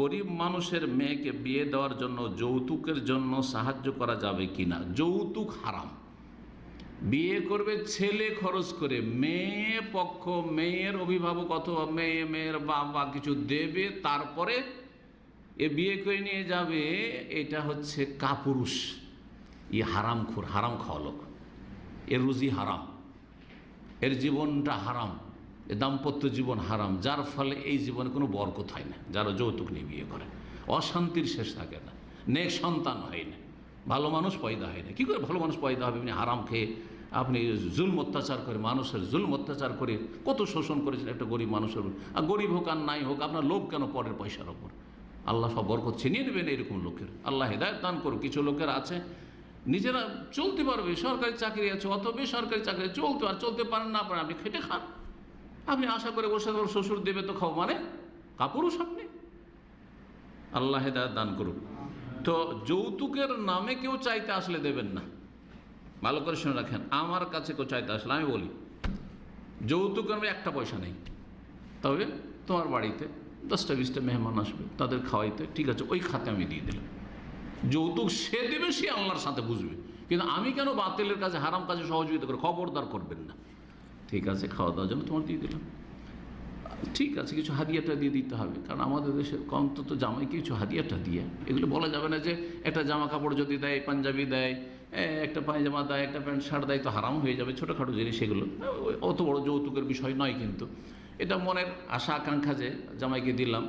গরিব মানুষের মেয়েকে বিয়ে দেওয়ার জন্য, যৌতুকের জন্য সাহায্য করা যাবে কি না যৌতুক হারাম। বিয়ে করবে ছেলে খরচ করে। মেয়ে পক্ষ, মেয়ের অভিভাবক অথবা মেয়ে, মেয়ের বাবা কিছু দেবে, তারপরে এ বিয়ে করে নিয়ে যাবে। এটা হচ্ছে কাপুরুষ। ই হারাম খুর, হারাম খাওয়া লোক। এর রুজি হারাম। এর জীবনটা হারাম। দাম্পত্য জীবন হারাম, যার ফলে এই জীবনে কোনো বরকত হয় না, যারা যৌতুক নিয়ে বিয়ে করে। অশান্তির শেষ থাকে না, নেক সন্তান হয় না, ভালো মানুষ পয়দা হয় না। কী করে ভালো মানুষ পয়দা হবে? আপনি হারাম খেয়ে আপনি জুলম অত্যাচার করে, মানুষের জুলম অত্যাচার করে কত শোষণ করেছেন একটা গরিব মানুষের আর গরিব হোক আর নাই হোক, আপনার লোভ কেন পরের পয়সার ওপর আল্লাহ সব বরকত ছিনিয়ে নেবেন এরকম লোকের। আল্লাহ হেদায়ত দান করুক, কিছু লোকের আছে, নিজেরা চলতে পারবে, সরকারি চাকরি আছে, অত বেসরকারি চাকরি চলতে আর চলতে পারেন না পারেন আপনি খেটে খান। আপনি আশা করে বসে থাকুন, শ্বশুর দেবে তো খাও। মানে কাপুরুষ আপনি। আল্লাহ হেদায়ত দান করুক। তো যৌতুকের নামে কেউ চাইতে আসলে দেবেন না। ভালো করে শুনে রাখেন আমার কাছে কেউ চাইতে আসলে আমি বলি যৌতুকের নামে একটা পয়সা নেই। তবে তোমার বাড়িতে দশটা বিশটা মেহমান আসবে তাদের খাওয়াইতে ঠিক আছে ওই খাতে আমি দিয়ে দিলাম। যৌতুক সে দেবে সে আল্লাহর সাথে বুঝবে। কিন্তু আমি কেন বাতিলের কাছে হারাম কাজে সহযোগিতা করে খবরদার করবেন না? ঠিক আছে খাওয়া দাওয়ার জন্য তোমার দিয়ে দিলাম। ঠিক আছে, কিছু হাদিয়াটা দিয়ে দিতে হবে, কারণ আমাদের দেশে অন্তত জামাইকে কিছু হাদিয়াটা দিয়ে। এগুলো বলা যাবে না যে একটা জামা কাপড় যদি দেয়, পাঞ্জাবি দেয় একটা পায়জামা দেয়, একটা প্যান্ট, শার্ট দেয়, তো হারাম হয়ে যাবে, ছোটোখাটো জিনিস এগুলো। অত বড় যৌতুকের বিষয় নয় কিন্তু। এটা মনের আশা, আকাঙ্ক্ষা যে জামাইকে দিলাম।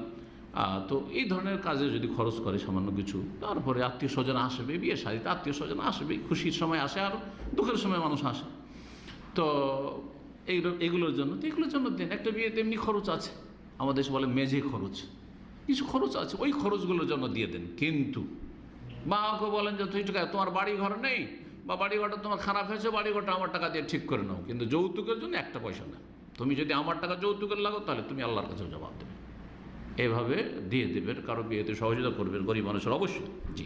তো এই ধরনের কাজে যদি খরচ করে সামান্য কিছু, তারপরে আত্মীয় স্বজন আসবে, বিয়ে শাড়িতে আত্মীয় স্বজন আসবে, খুশির সময় আসে আর দুঃখের সময় মানুষ আসে। তো এইগুলো এগুলোর জন্য। তো এগুলোর জন্য দেন একটা বিয়েতে এমনি খরচ আছে। আমাদের বলে মেঝে খরচ। কিছু খরচ আছে, ওই খরচগুলোর জন্য দিয়ে দেন। কিন্তু ওকে বলেন যে, তুই আছে তোমার বাড়ি ঘর নেই বা বাড়ি ঘরটা তোমার খারাপ হয়েছে বাড়ি ঘরটা আমার টাকা দিয়ে ঠিক করে নাও। কিন্তু যৌতুকের জন্য একটা পয়সা না। তুমি যদি আমার টাকা যৌতুকের লাগো তাহলে তুমি আল্লাহর কাছে জবাব দেবে। এভাবে দিয়ে দেবেন, কারও বিয়েতে সহযোগিতা করবেন, গরিব মানুষের অবশ্যই। জি।